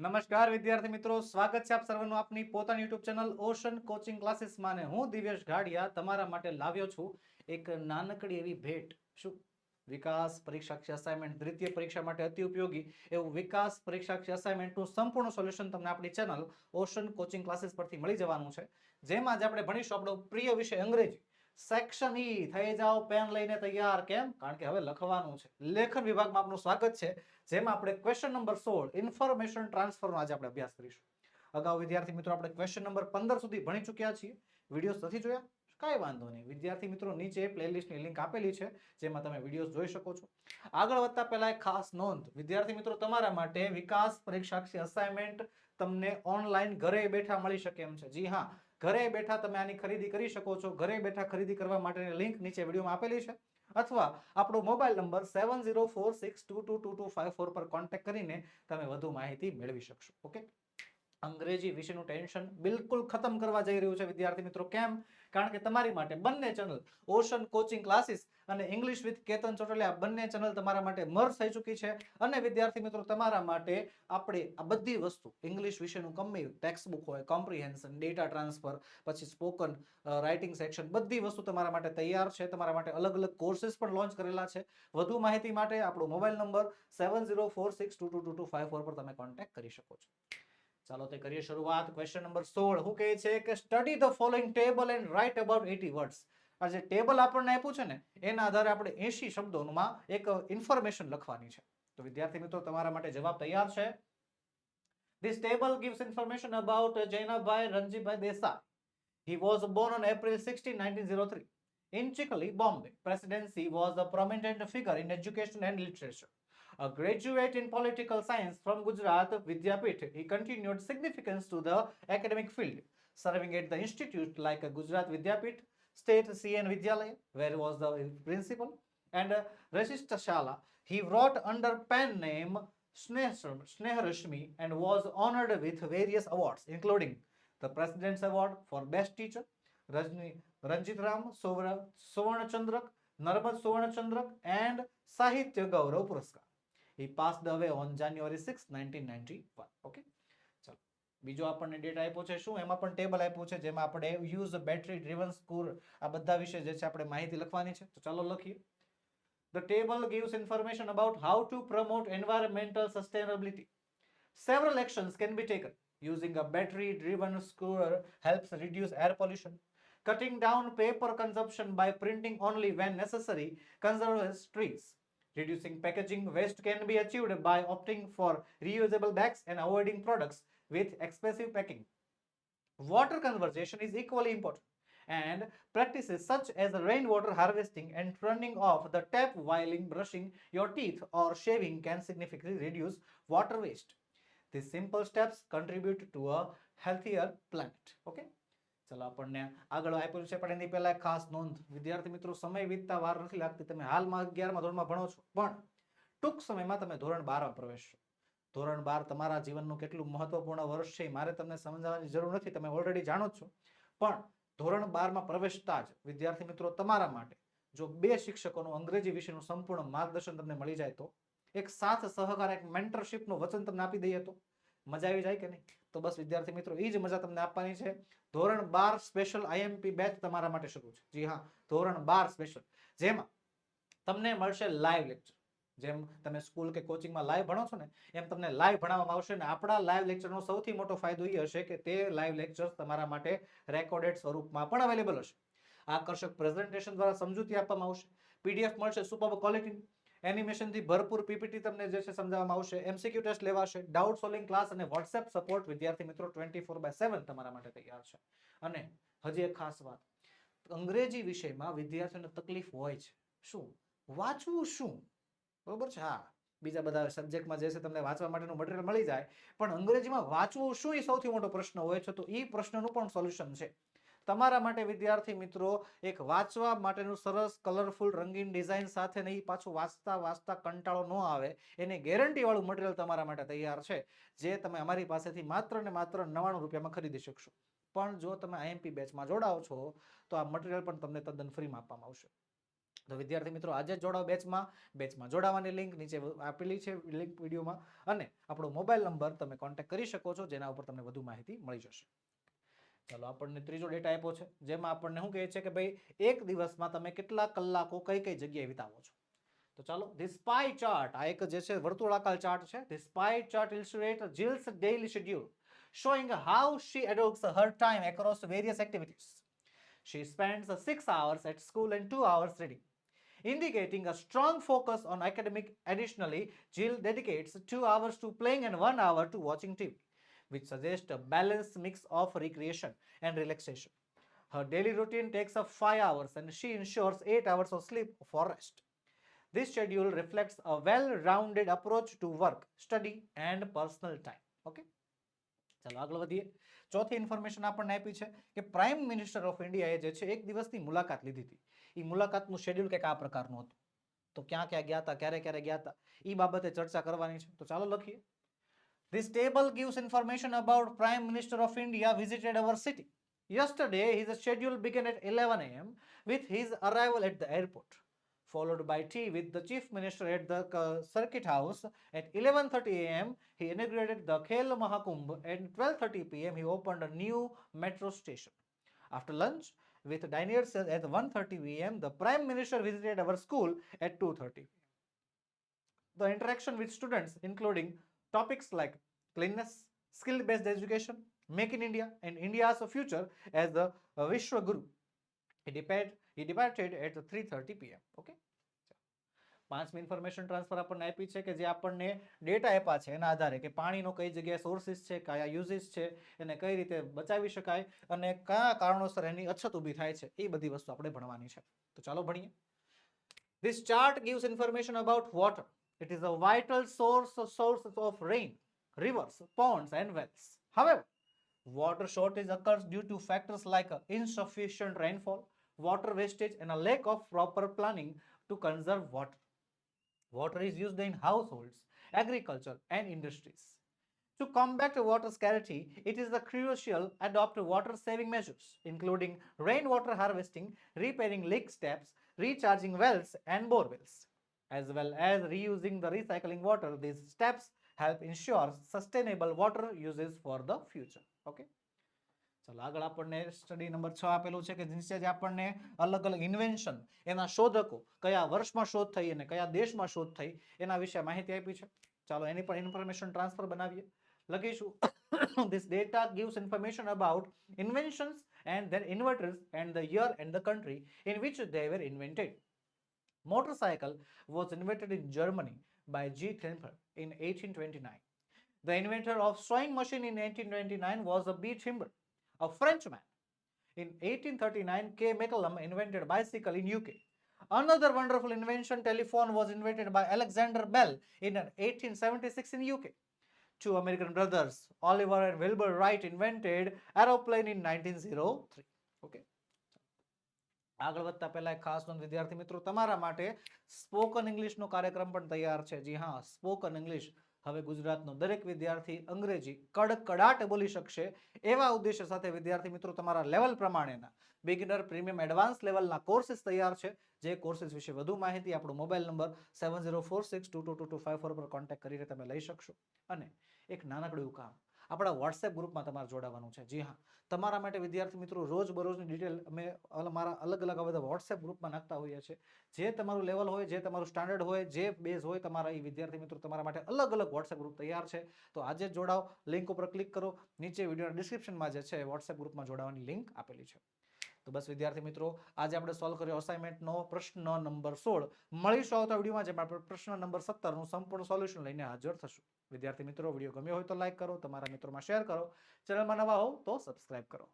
નમસ્કાર, વિદ્યાર્થી મિત્રો. સ્વાગત છે આપ સર્વનું આપની પોતાની યુટ્યુબ ચેનલ ઓશન કોચિંગ ક્લાસીસમાં ને હું દિવ્યેશ ઘાડિયા તમારા માટે લાવ્યો છું એક નાનકડી એવી ભેટ. શું? વિકાસ પરીક્ષાક્ષી અસાઇનમેન્ટ દ્વિતીય પરીક્ષા માટે અતિ ઉપયોગી એવું વિકાસ પરીક્ષાક્ષી અસાઇનમેન્ટનું સંપૂર્ણ સોલ્યુશન તમને આપણી ચેનલ ઓશન કોચિંગ ક્લાસીસ પરથી મળી જવાનું છે. જેમાં જ આપણે ભણીશું આપણો પ્રિય વિષય અંગ્રેજી. સેક્શન ઈ થઈ જાઓ પેન લઈને તૈયાર, કેમ? કારણ કે હવે લખવાનું છે. લેખન વિભાગમાં આપનું સ્વાગત છે, જેમાં આપણે ક્વેશ્ચન નંબર સોળ ઇન્ફોર્મેશન ટ્રાન્સફરનો આજે આપણે અભ્યાસ કરીશું. અગાઉ વિદ્યાર્થી મિત્રો આપણે ક્વેશ્ચન નંબર પંદર સુધી ભણી ચૂક્યા છીએ. વિડીયોઝ નથી જોયા? કાંઈ વાંધો નહીં. વિદ્યાર્થી મિત્રો, નીચે પ્લેલિસ્ટની લિંક આપેલી છે, જેમાં તમે વિડીયોઝ જોઈ શકો છો. આગળ વધતા પહેલા એક ખાસ નોંધ. વિદ્યાર્થી મિત્રો, તમારા માટે વિકાસ પરીક્ષાક્ષી અસાઇનમેન્ટ તમને ઓનલાઈન ઘરે બેઠા મળી શકે એમ છે. જી હા ઘરે બેઠા તમે આની ખરીદી કરી શકો છો. ઘરે બેઠા ખરીદી કરવા માટેની લિંક નીચે વિડીયોમાં આપેલી છે. અથવા આપણો mobile number seven zero four six two two two two five four પર કોન્ટેક્ટ કરીને તમે વધુ માહિતી મેળવી શકશો. ઓકે? અંગ્રેજી વિશેનું ટેન્શન બિલકુલ ખતમ કરવા જઈ રહ્યું છે વિદ્યાર્થી મિત્રો. કેમ? કારણ કે તમારી માટે બંને ચેનલ ઓશન કોચિંગ ક્લાસીસ અને ઇંગ્લિશ વિથ કેતન ચોટલિયા બંને ચેનલ તમારા માટે મર્જ થઈ ચૂકી છે. અને વિદ્યાર્થી મિત્રો, તમારા માટે આપણે આ બધી વસ્તુ ઇંગ્લિશ વિશેનું કમી ટેક્સ્ટ બુક હોય કોમ્પ્રિહેન્શન ડેટા ટ્રાન્સફર પછી સ્પોકન રાઇટિંગ સેક્શન બધી વસ્તુ તમારા માટે તૈયાર છે. તમારા માટે અલગ અલગ કોર્સિસ પણ લોન્ચ કરેલા છે. વધુ માહિતી માટે આપણો mobile number seven zero four six two two two two five four પર તમે કોન્ટેક્ટ કરી શકો છો. ચાલો તે કરીએ શરૂઆત. ક્વેશ્ચન નંબર સોળ. હું કહે છે કે study the following table and write about eighty words આ જે ટેબલ આપણને આપ્યું છે ને એના આધારે આપણે એસી શબ્દોમાં એક ઇન્ફોર્મેશન લખવાની છે તો વિદ્યાર્થી મિત્રો તમારા માટે જવાબ તૈયાર છે This table gives information about uh, Jainabhai Ranjibhai Desai. He was born on April 16, 1903 in Chikali, Bombay. Presidency was a prominent figure in education and literature. A graduate in political science from Gujarat Vidyapit, he continued significance to the academic field, serving at the institute like uh, Gujarat Vidyapith, State CN Vidyalaya, where he was the principal, and uh, Rashishta Shala. He wrote under pen name Sneh- Sneharashmi and was honored with various awards, including the President's Award for Best Teacher, Rajni, Ranjit Ram Sovra- Suvarna Chandrak, Narmad Suvarna Chandrak, and Sahitya Gaurav Puraskar. He passed away on January 6, 1991. Okay. બીજો આપણને data આપ્યો છે શું એમાં પણ table આપ્યું છે જેમાં આપણે યુઝ બેટરી ડ્રીવન સ્કોર આ બધા વિશે જે છે આપણે માહિતી લખવાની છે તો ચાલો લખીએ The table gives information about how to promote environmental sustainability. Several actions can be taken. Using a battery driven scooter helps reduce air pollution. Cutting down paper consumption by printing only when necessary conserves trees. Reducing packaging waste can be achieved by opting for reusable bags and avoiding products with expensive packing. Water conservation is equally important and practices such as rainwater harvesting and turning off the tap while in brushing your teeth or shaving can significantly reduce water waste. These simple steps contribute to a healthier planet. Okay? ચલો આપણને આગળ આપ્યું છે પણ એની પહેલા એક ખાસ નોંધ વિદ્યાર્થી મિત્રો સમય વીતતા વાર નથી લાગતી તમે હાલમાં અગિયારમાં ધોરણમાં ભણો છો પણ ટૂંક સમયમાં તમે ધોરણ બારમાં પ્રવેશશો ધોરણ બાર તમારા જીવનનું કેટલું મહત્વપૂર્ણ વર્ષ છે મારે તમને સમજાવવાની જરૂર નથી, તમે ઓલરેડી જાણો છો. પણ ધોરણ બારમાં પ્રવેશતા જ વિદ્યાર્થી મિત્રો તમારા માટે જો બે શિક્ષકોનું અંગ્રેજી વિશેનું સંપૂર્ણ માર્ગદર્શન તમને મળી જાય તો? એક સાથ સહકાર, એક મેન્ટરશિપનું વચન તમને આપી દઈએ તો? મજા આવી જાય કે નહીં? તો બસ વિદ્યાર્થી મિત્રો એ જ મજા તમને આપવાની છે. ધોરણ બાર સ્પેશિયલ આઈએમપી બેચ તમારા માટે શરૂ છે. જી હા, ધોરણ બાર સ્પેશિયલ જેમાં તમને મળશે લાઈવ લેક્ચર જેમ તમે સ્કૂલ કે કોચિંગમાં લાઈવ ભણો છો ને, એમ તમને લાઈવ ભણાવવામાં આવશે ને આપણા લાઈવ લેક્ચરનો સૌથી મોટો ફાયદો એ હશે કે તે લાઈવ લેક્ચર્સ તમારા માટે રેકોર્ડેડ સ્વરૂપમાં પણ અવેલેબલ હશે. આકર્ષક પ્રેઝન્ટેશન દ્વારા સમજૂતી આપવામાં આવશે. પીડીએફ મળશે સુપર ક્વોલિટી એનિમેશનથી ભરપૂર પીપીટી તમને જે છે સમજાવવામાં આવશે. એમસીક્યુ ટેસ્ટ લેવાશે. ડાઉટ સોલ્વિંગ ક્લાસ અને વોટ્સએપ સપોર્ટ વિદ્યાર્થી મિત્રો ટ્વેન્ટી ફોર બાય સેવન તમારા માટે તૈયાર છે. અને હજી એક ખાસ વાત. અંગ્રેજી વિષયમાં વિદ્યાર્થીઓને તકલીફ હોય છે. શું? વાંચવું શું? બરોબર છે? હા. બીજા બધા સબ્જેક્ટમાં જે છે તમને વાંચવા માટેનું મટીરિયલ મળી જાય, પણ અંગ્રેજીમાં વાંચવું શું એ સૌથી મોટો પ્રશ્ન હોય છે? તો એ પ્રશ્નનું પણ સોલ્યુશન છે. તમારા માટે, વિદ્યાર્થી મિત્રો, એક વાંચવા માટેનું સરસ કલરફુલ રંગીન ડિઝાઇન સાથે નહીં, પાછું વાંચતા વાંચતા કંટાળો ન આવે, એને ગેરંટીવાળું મટીરિયલ તમારા માટે તૈયાર છે, જે તમે અમારી પાસેથી માત્ર ને માત્ર નવ્વાણું રૂપિયામાં ખરીદી શકશો. પણ જો તમે આઈએમપી બેચમાં જોડાઓ છો, તો આ મટીરિયલ પણ તમને તદ્દન ફ્રીમાં આપવામાં આવશે. તો વિદ્યાર્થી મિત્રો આજે જોડાઓ બેચમાં. બેચમાં જોડાવાની લિંક નીચે આપેલી છે લિંક વિડીયોમાં. અને આપણો મોબાઈલ નંબર તમે કોન્ટેક્ટ કરી શકો છો જેના ઉપર તમને વધુ માહિતી મળી જશે. ચાલો આપણને ત્રીજો ડેટા આપ્યો છે જેમાં આપણને શું કહે છે કે ભાઈ એક દિવસમાં તમે કેટલા કલાકો કઈ કઈ જગ્યાએ વિતાવો છો? તો ચાલો ધીસ પાઈ ચાર્ટ આ એક જે છે વર્તુળાકાર ચાર્ટ છે this pie chart illustrate Jill's daily schedule how she adopts her time across various activities. She spends uh, six hours at school and two hours reading, indicating a strong focus on academic. Additionally, Jill dedicates two hours to playing and one hour to watching TV, which suggests a balanced mix of recreation and relaxation. Her daily routine takes up five hours and she ensures eight hours of sleep for rest. This schedule reflects a well rounded approach to work, study, and personal time. Okay. ચાલો આગળ વધીએ ચોથી information આપણને આપી છે કે prime minister of ઇન્ડિયાએ જે છે એક દિવસની મુલાકાત લીધી હતી એ મુલાકાતનું શેડ્યુલ કંઈક આ પ્રકારનું હતું તો ક્યાં ક્યાં ગયા હતા ક્યારે ક્યારે ગયા હતા એ બાબતે ચર્ચા કરવાની છે તો ચાલો લખીએ This table gives information about Prime Minister of India visited our city. Yesterday, his schedule began at 11 a.m. with his arrival at the airport, followed by tea with the Chief Minister at the uh, Circuit House. At 11:30 a.m., he inaugurated the Khel Mahakumbh. At 12:30 p.m., he opened a new metro station. After lunch, with diners at 1:30 p.m., the Prime Minister visited our school at 2:30 the interaction with students, including topics like cleanliness, skill based education, Make in India, and India's future as the uh, Vishwa Guru. He, depart, he departed at 3:30 pm. Okay. પાંચમી information transfer આપણને આપી છે કે જે આપણને data આપ્યા છે એના આધારે કે પાણીનો કઈ જગ્યાએ સોર્સિસ છે કયા યુઝિસ છે એને કઈ રીતે બચાવી શકાય અને કયા કારણોસર એની અછત ઊભી થાય છે એ બધી વસ્તુ આપણે ભણવાની છે તો ચાલો ભણીએ This chart gives information about water. It is a vital source source of rain, rivers, ponds, and wells. However, water shortage occurs due to factors like uh, insufficient rainfall, water wastage, and a lack of proper planning to conserve water. Water is used in households, agriculture, and industries. To combat water scarcity, it is the crucial adopt water saving measures, including rainwater harvesting, repairing leak steps, recharging wells and bore wells, as well as reusing the recycling water. These steps help ensure sustainable water uses for the future. Okay. ચાલો આગળ આપણને study number છ આપેલું છે કે જે આપણને અલગ અલગ ઇન્વેન્શન એના શોધકો કયા વર્ષમાં શોધ થઈ અને કયા દેશમાં શોધ થઈ એના વિશે માહિતી આપી છે ચાલો એની પણ ઇન્ફોર્મેશન ટ્રાન્સફર બનાવીએ લખીશું this data gives information about inventions and their inverters and the year and the country in which they were invented. Motorcycle was invented in Germany by G. Kemper in 1829. The inventor of sewing machine in 1829 was a B. Timber, a Frenchman. In 1839, K. McCallum invented bicycle in UK. Another wonderful invention, telephone, was invented by Alexander Bell in 1876 in UK. Two American brothers, Oliver and Wilbur Wright, invented aeroplane in 1903. Okay. આગળ વધતા પહેલા એક ખાસ નોંધ વિદ્યાર્થી મિત્રો તમારા માટે સ્પોકન ઇંગ્લિશનો કાર્યક્રમ પણ તૈયાર છે જી હા સ્પોકન ઇંગ્લિશ હવે ગુજરાતનો દરેક વિદ્યાર્થી અંગ્રેજી કડકડાટ બોલી શકશે એવા ઉદ્દેશ્ય સાથે વિદ્યાર્થી મિત્રો તમારા લેવલ પ્રમાણેના બિગિનર પ્રીમિયમ એડવાન્સ લેવલના કોર્સીસ તૈયાર છે. જે કોર્સિસ વિશે વધુ માહિતી આપણો mobile number seven zero four six two two two two five four પર કોન્ટેક્ટ કરીને તમે લઈ શકશો. અને એક નાનકડું કામ આપણા વોટ્સએપ ગ્રુપમાં તમારે જોડાવાનું છે. જી હા. તમારા માટે વિદ્યાર્થી મિત્રો રોજ બરોજની ડિટેલ અમે મારા અલગ અલગ બધા વોટ્સએપ ગ્રુપમાં નાખતા હોઈએ છીએ. જે તમારું લેવલ હોય, જે તમારું સ્ટાન્ડર્ડ હોય, જે બેઝ હોય, તમારા એ વિદ્યાર્થી મિત્રો તમારા માટે અલગ અલગ વોટ્સએપ ગ્રુપ તૈયાર છે. તો આજે જોડાઓ. લિંક ઉપર ક્લિક કરો. નીચે વિડીયોના ડિસ્ક્રિપ્શનમાં જે છે વોટ્સએપ ગ્રુપમાં જોડાવાની લિંક આપેલી છે. તો બસ વિદ્યાર્થી મિત્રો, આજે આપણે સોલ્વ કર્યો અસાઇનમેન્ટનો પ્રશ્ન નંબર સોળ. મળીશું આવતા વિડીયોમાં, જેમાં આપણે પ્રશ્ન નંબર સત્તરનું સંપૂર્ણ સોલ્યુશન લઈને હાજર થશું. વિદ્યાર્થી મિત્રો, વીડિયો ગમ્યો હોય તો લાઇક કરો, તમારા મિત્રોમાં શેર કરો. ચેનલમાં નવા હોવ તો સબસ્ક્રાઇબ કરો.